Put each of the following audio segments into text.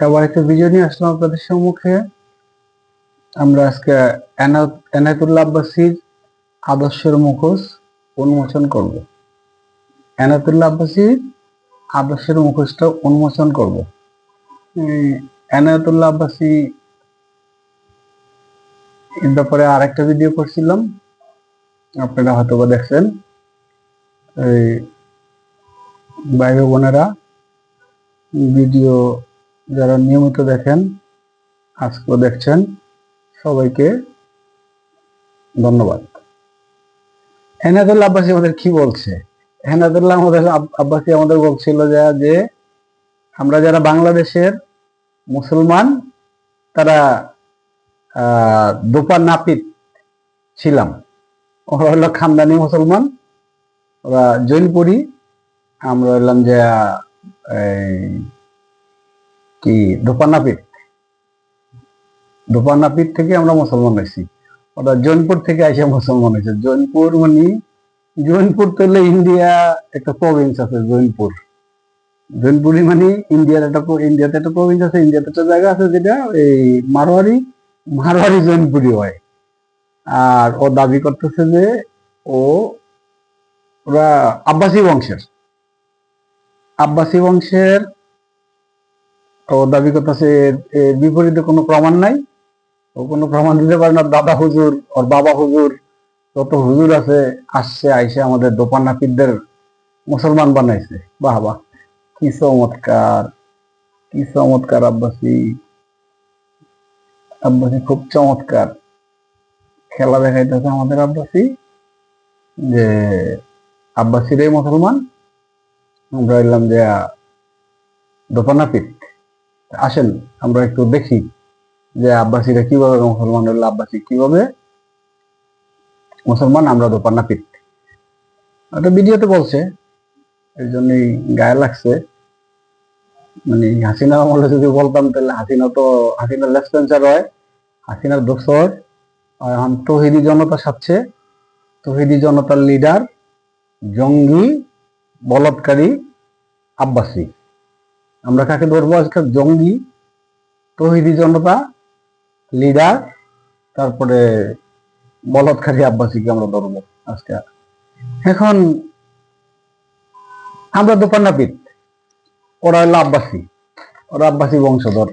আবার একটা ভিডিও নিয়ে আসলাম আপনাদের সম্মুখে। আমরা আজকে এনা- এনায়েতুল্লাহ আব্বাসীর আদর্শের মুখোশ উন্মোচন করব। এনায়েতুল্লাহ আব্বাসীর আদর্শের মুখোশটা উন্মোচন করব। এনায়েতুল্লাহ আব্বাসী এর ব্যাপারে আর একটা ভিডিও করছিলাম। আপনারা হয়তো বা দেখছেন ভাই বোনেরা ভিডিও যারা নিয়মিত দেখেন, আজকেও দেখছেন, সবাইকে ধন্যবাদ। এনাদুল্লাহ আব্বাসী আমাদের কি বলছে? এনাদুল্লাহ আমাদের আব্বাসী আমাদের বলছিল যে আমরা যারা বাংলাদেশের মুসলমান, তারা দোপা নাপিত ছিলাম। ওরা হলো খানদানি মুসলমান, ওরা জৈনপুরি, আমরা হইলাম যে, এই কি দোপানাপিত দোপানাপিত থেকে আমরা মুসলমান হয়েছি। ওরা জৈনপুর থেকে এসে মুসলমান হয়েছে। জৈনপুর মানে জৈনপুর তো হলো ইন্ডিয়া একটা প্রভিন্স আছে, জৈনপুর। জৈনপুরি মানে ইন্ডিয়ার একটা ইন্ডিয়াতে একটা প্রভিন্স আছে, ইন্ডিয়াতে একটা জায়গা আছে যেটা, এই মারোয়ারি মারোয়ারি জৈনপুরি হয়। আর ও দাবি করতেছে যে ও, ওরা আব্বাসী বংশের। আব্বাসী বংশের ও দাবি করতেছে এর- বিপরীতে কোনো প্রমাণ নাই। ও কোনো প্রমাণ দিতে পারে না, দাদা হুজুর, ওর বাবা হুজুর, যত হুজুর আছে, আসছে, আইসে আমাদের দোপান্নাপিদদের মুসলমান বানাইছে। বাহ বাহ, কি চমৎকার কি চমৎকার, আব্বাসী। আব্বাসী খুব চমৎকার। খেলা দেখাইতেছে আমাদের আব্বাসী, যে আব্বাসীরাই মুসলমান। আমরা এলাম যে দোপানাপিত আসেন, আমরা একটু দেখি যে আব্বাসীরা কীভাবে মুসলমান হলো, আব্বাসী কীভাবে মুসলমান, আমরা দোপানাপিত একটা ভিডিওতে বলছে, এই জন্যই গায়ে লাগছে। মানে হাসিনা আমলে যদি বলতাম, তাহলে হাসিনা তো, হাসিনার লেসপেন্সার হয়, হাসিনার দোসর আর তহিদি জনতা সাথে তহিদি জনতার লিডার জঙ্গি, বলৎকারী আব্বাসী। আমরা কাকে ধরবো? আজকে জঙ্গি, তহিদি জনতা লিডার তারপরে বলৎকারী আব্বাসীকে আমরা ধরবো আজকে। এখন আমরা দোপান্নাপিত ওরা হলো আব্বাসী, ওরা আব্বাসী বংশধর।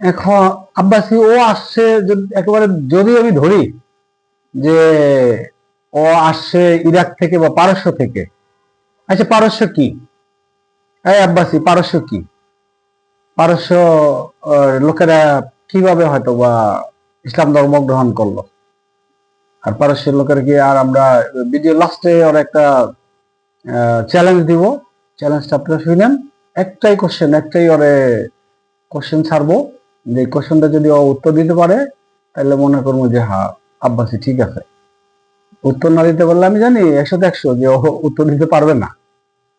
এখন আব্বাসী ও আসছে একেবারে যদি আমি ধরি যে ও আসছে ইরাক থেকে বা পারস্য থেকে আচ্ছা পারস্য কি? এই আব্বাসী, পারস্য কি? পারস্য লোকেরা কীভাবে হয়তো বা ইসলাম ধর্ম গ্রহণ করল? আর পারস্যের লোকের কি, আর আমরা ভিডিও লাস্টে ওর একটা চ্যালেঞ্জ দিব। চ্যালেঞ্জটা আপনারা শুনেন একটাই কোশ্চেন একটাই ওরে কোশ্চেন ছাড়বো। যে কোশ্চেনটা যদি ও উত্তর দিতে পারে, তাহলে মনে করব যে হ্যাঁ আব্বাসী ঠিক আছে। উত্তর না দিতে পারলে আমি জানি একশো একশো যে ও উত্তর দিতে পারবে না।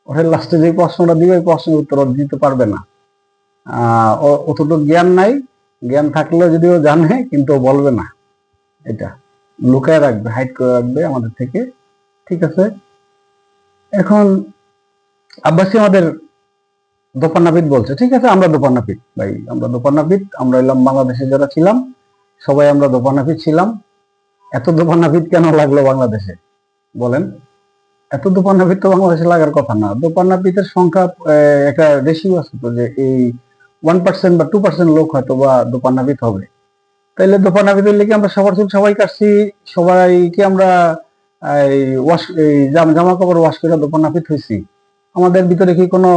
ওর লাস্টে যে প্রশ্নটা দিবে, ওই প্রশ্নের উত্তর দিতে পারবে না। অতটুকু জ্ঞান নাই। জ্ঞান থাকলেও যদি ও জানে, কিন্তু বলবে না। এটা লুকায় রাখবে হাইট করে রাখবে আমাদের থেকে। ঠিক আছে? এখন আব্বাসী আমাদের দোপান্নাপিত বলছে। ঠিক আছে? আমরা দোপান্নাপিত, ভাই। আমরা দোপান্নাপিত, আমরা এলাম বাংলাদেশে যারা ছিলাম, সবাই আমরা দোপান্নাপিত ছিলাম। এত দোপান্নাপিত কেন লাগল বাংলাদেশে? বলেন। এত দোপান্নাপিত তো বাংলাদেশে লাগার কথা না। দোপান্নাপিতের সংখ্যা একটা রেশিও আছে তো যে এই ওয়ান পার্সেন্ট বা টু পার্সেন্ট লোক হয়তো বা দোপান্নাপিত হবে। তাইলে দোপান্নাপিতের লেগে আমরা সবার চুল সবাই কাটছি, সবাইকে আমরা, এই, ওয়াশ, এই, জাম- কাপড় ওয়াশ করে দোপান্নাপিত হয়েছি আমাদের ভিতরে কি কোনো,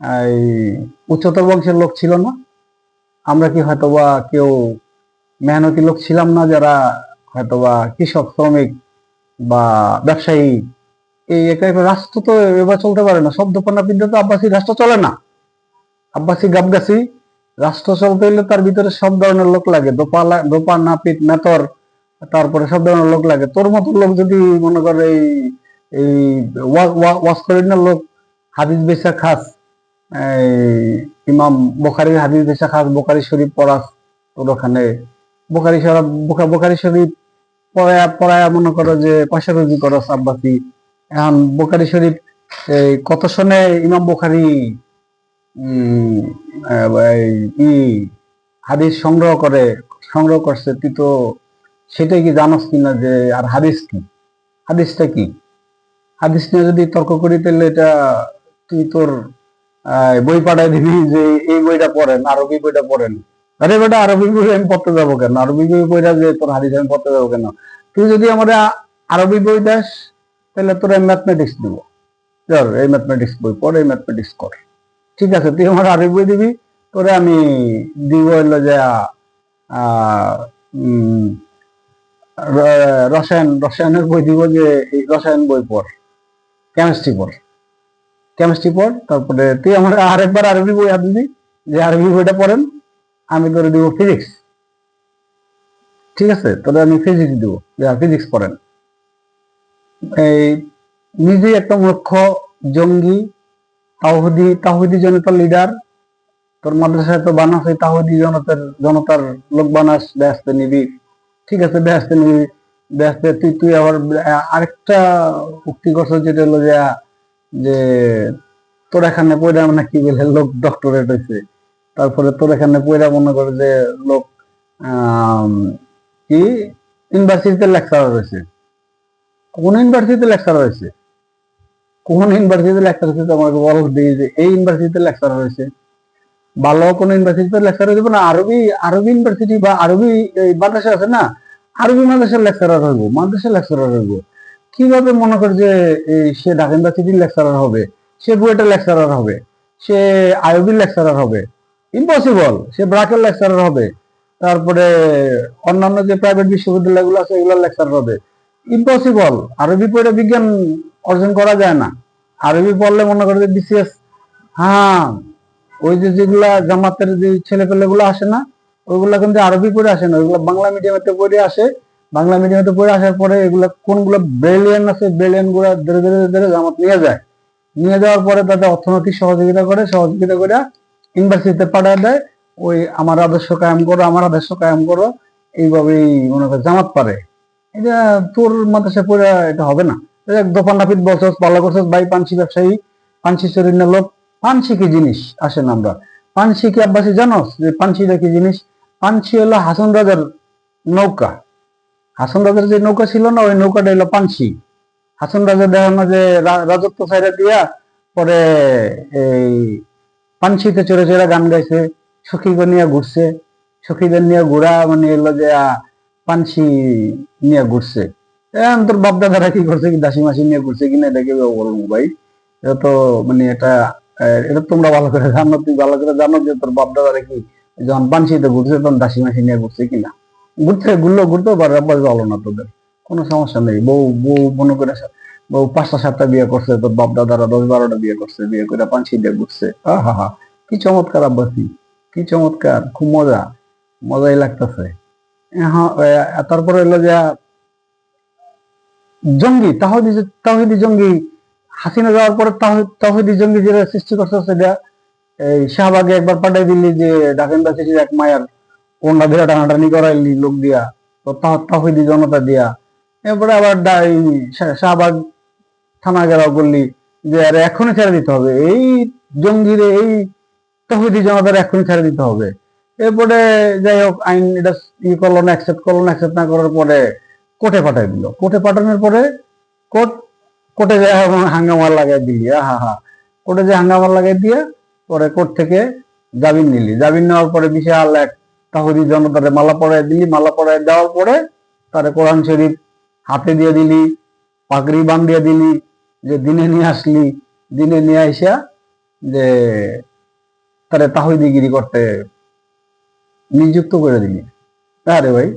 এই, উচ্চতর বংশের লোক ছিল না? আমরা কি হয়তোবা কেউ মেহনতি লোক ছিলাম না যারা হয়তোবা কৃষক, শ্রমিক বা ব্যবসায়ী এই একা রাষ্ট্র তো এবার চলতে পারে না। সব দোপান্নাপিত তো আব্বাসী রাষ্ট্র চলে না। আব্বাসী গাবগাছি রাষ্ট্র চলতে হলে তার ভিতরে সব ধরনের লোক লাগে। দোপা দোপা নাপিত মেতর তারপরে সব ধরনের লোক লাগে। তোর মতো লোক যদি মনে করে এই এই ওয়া- ওয়া- ওয়াজ করেন না লোক হাদিস বেচা খাস ইমাম বোখারি হাদিস বেচা খাস, বোখারি শরীফ পড়াস, তোর ওখানে বোখারি শরীফ, বোখা- বোখারি শরীফ পড়ায়া পড়ায়া মনে করো যে পয়সা রুজি করস আব্বাসী। এখন বোখারি শরীফ, এই কত সনে ইমাম বোখারি? ই, হাদিস সংগ্রহ করে, সংগ্রহ করছে, তুই তো সেটাই কি জানোস কিনা যে, আর হাদিস কি? হাদিসটা কি? হাদিস নিয়ে যদি তর্ক করি তাহলে এটা তুই তোর বই পাঠায় দিবি যে এই বইটা পড়েন, আরবি বইটা পড়েন। আরে বেটা, আরবি বই আমি পড়তে যাব কেন? আরবি বই বইটা যে তোর হাদিস আমি পড়তে যাব কেন? তুই যদি আমার আরবি বই দাস তাহলে তোর ম্যাথমেটিক্স দিব। ধর, এই ম্যাথমেটিক্স বই পড়, এই ম্যাথমেটিক্স কর। ঠিক আছে, তুই আমার আরবি বই দিবি, তোরে আমি দিব হইল যে রসায়ন, রসায়নের বই দিব যে রসায়ন বই পড় কেমিস্ট্রি পড়। কেমিস্ট্রি পড়, তারপরে তুই আমার আরেকবার আরবি বই হাত দিবি, যে আরবি বইটা পড়েন, আমি তোরে দিব ফিজিক্স ঠিক আছে, তোরে আমি ফিজিক্স দিব, যে ফিজিক্স পড়েন। এই নিজেই একটা মূর্খ জঙ্গি তাহুদি তাহুদি জনতার লিডার তোর মাদ্রাসায় তো বানাস এই তাওহিদি জনতার জনতার লোক বানাস ব্যস্ত নিবি। ঠিক আছে ব্যস্ত নিবি। ব্যস্ত তুই তুই আবার আরেকটা উক্তি করছ, যেটা হলো যে যে তোর এখানে পয়রা মানে কি বলে, লোক ডক্টরেট হয়েছে তারপরে তোর এখানে পয়রা মনে করে যে লোক কি? ইউনিভার্সিটিতে লেকচারার হয়েছে কোন ইউনিভার্সিটিতে লেকচার হয়েছে? কোন ইউনিভার্সিটিতে লেকচার হয়েছে? আমাকে বল দিই যে এই ইউনিভার্সিটিতে লেকচার হয়েছে। ভালো কোন ইউনিভার্সিটিতে লেকচার হইব না, আরবি আরবি ইউনিভার্সিটি বা আরবি মাদ্রাসা আছে না, আরবি মাদ্রাসার লেকচারার হইব মাদ্রাসা লেকচারার হইব। কীভাবে মনে কর যে সে ঢাকা ইউনিভার্সিটির লেকচারার হবে? সে বুয়েটের লেকচারার হবে? সে আইবির লেকচারার হবে? ইম্পসিবল সে ব্রাকের লেকচারার হবে। তারপরে অন্যান্য যে প্রাইভেট বিশ্ববিদ্যালয়গুলো আছে, এগুলোর লেকচারার হবে। ইম্পসিবল আরবি পড়ে বিজ্ঞান অর্জন করা যায় না। আরবি পড়লে মনে করে যে বিসিএস হ্যাঁ ওই যে যেগুলা জামাতের যে ছেলে পেলেগুলো আসে না, ওইগুলা কিন্তু আরবি পড়ে আসে না, ওইগুলো বাংলা মিডিয়ামে পড়ে আসে। বাংলা মিডিয়ামে পড়ে আসার পরে এগুলা কোনগুলো ব্রিলিয়ান আছে ব্রিলিয়ানগুলা ধীরে ধীরে ধীরে জামাত নিয়ে যায়। নিয়ে যাওয়ার পরে তাদের অর্থনৈতিক সহযোগিতা করে সহযোগিতা করে ইউনিভার্সিটিতে পাঠায় দেয়। ওই আমার আদর্শ কায়েম করো, আমার আদর্শ কায়েম করো, এইভাবেই মনে করে জামাত পারে। এটা তোর মাদ্রাসা পড়ে এটা হবে না। দোকান নাপিত বলছস করছস, ভাই পানসি ব্যবসায়ী, পানসি চরিন্য লোক, পানসি কি জিনিস? আসেন আমরা। পানসি কি আব্বাসী জানোস? যে পানসিটা কি জিনিস? পানসি হলো হাসন রাজার নৌকা। হাসন রাজার যে নৌকা ছিল না, ওই নৌকাটা হলো পানসি। হাসন রাজা দেখানো যে রাজত্ব সাইডে দিয়া পরে এই পানসিতে চড়ে চড়ে গান গাইছে, সখীকে নিয়ে ঘুরছে। সখীদের নিয়ে ঘোরা মানে এলো যে পানসি নিয়ে ঘুরছে। এখন তোর বাপ দাদারা কি করছে কি দাসি মাসি নিয়ে ঘুরছে কিনা এটা কেউ বলব ভাই? এটা তো মানে এটা এটা তোমরা ভালো করে জানো, তুই ভালো করে জানো যে তোর বাপ দাদারা কি, যখন পানসিতে ঘুরছে তখন দাসী মাসি নিয়ে ঘুরছে কিনা ঘুরতে ঘুরলেও ঘুরতেও পারে আব্বাস ভালো না তোদের। কোনো সমস্যা নেই। বউ বউ মনে করে বউ পাঁচটা, সাতটা বিয়ে করছে, তোর বাপ দাদারা দশ বারোটা বিয়ে করছে, বিয়ে করে পানসি দিয়ে ঘুরছে। হা হা কি চমৎকার আব্বাসি কি চমৎকার, খুব মজা, মজাই লাগতেছে। তারপরে হলো যে, জঙ্গি তাহিদি তাহিদি জঙ্গি, হাসিনা যাওয়ার পরে তাহি- তাহিদি জঙ্গি যেটা সৃষ্টি করছে সেটা এই শাহবাগে একবার পাঠাই দিলি যে ঢাকা ইউনিভার্সিটির এক মায়ের কন্যা দিয়ে টানাটানি করাইলি লোক দিয়া, তো তাহিদি জনতা দিয়া। এরপরে আবার শাহবাগ থানা ঘেরাও করলি যে, আরে এখনই ছেড়ে দিতে হবে। এই জঙ্গিরে, এই তহিদি জনতার এখনই ছেড়ে দিতে হবে। এরপরে যাই হোক, আইন এটা ই করল না অ্যাকসেপ্ট করল না অ্যাকসেপ্ট না করার পরে কোর্টে পাঠাই দিল। কোর্টে পাঠানোর পরে কোর্ট, কোর্টে যায় হাঙ্গামা লাগাই দিলি হা হা। কোর্টে যে হাঙ্গামা লাগাই দিয়ে পরে কোর্ট থেকে জামিন নিলি। জামিন নেওয়ার পরে বিশাল এক তাহুদি জনতারে মালা পরাই দিলি। মালা পরাই দেওয়ার পরে তারে কোরআন শরীফ হাতে দিয়ে দিলি, পাগড়ি বান দিয়ে দিলি, যে দিনে নিয়ে আসলি, দিনে নিয়ে আইসা যে তারে তাহিদিগিরি করতে নিযুক্ত করে দিলি। আরে ভাই,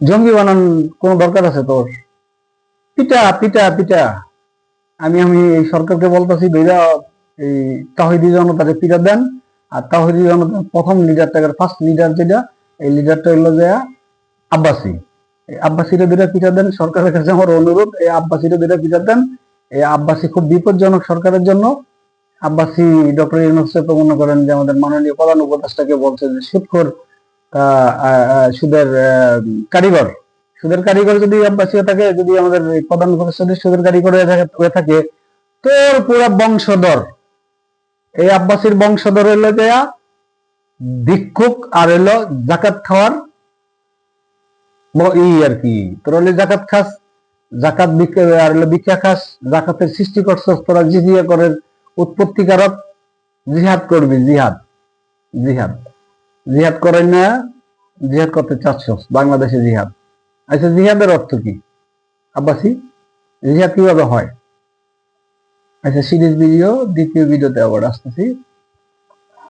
জঙ্গি বানান কোন দরকার আছে তোর? পিটা পিটা পিটা আমি আমি এই সরকারকে বলতেছি বেরা এই তাহিদি জনতাকে পিটা দেন, আর তাহিদি জনতার প্রথম লিডারটাকে ফার্স্ট লিডার যেটা, এই লিডারটা হইল যে আব্বাসি। এই আব্বাসিরে দুটা পিটা দেন, সরকারের কাছে আমার অনুরোধ, এই আব্বাসিরে দুটা পিটা দেন। এই আব্বাসি খুব বিপজ্জনক সরকারের জন্য আব্বাসি ডক্টর ইউনুসে মনে করেন যে আমাদের মাননীয় প্রধান উপদেষ্টাকে বলছে যে সুদখোর সুদের কারিগর। সুদের কারিগর যদি আব্বাসী থাকে, যদি আমাদের প্রধান উপদেষ্টা যদি সুদের কারিগর হয়ে থাকে তোর পুরা বংশধর। এই আব্বাসীর বংশধর হইল গিয়া ভিক্ষুক আর হইল জাকাত খাওয়ার ই আর কি। তোর হলে জাকাত খাস, জাকাত আর হলো ভিক্ষা খাস, জাকাতের সৃষ্টি করছস, তোরা জিজিয়া করের উৎপত্তিকারক জিহাদ করবি, জিহাদ জিহাদ। জিহাদ করেন না জিহাদ করতে চাচ্ছ, বাংলাদেশে জিহাদ। আচ্ছা জিহাদের অর্থ কি? আব্বাসি, জিহাদ কীভাবে হয়? আচ্ছা সিরিজ ভিডিও, দ্বিতীয় ভিডিওতে আবার আসতেছি।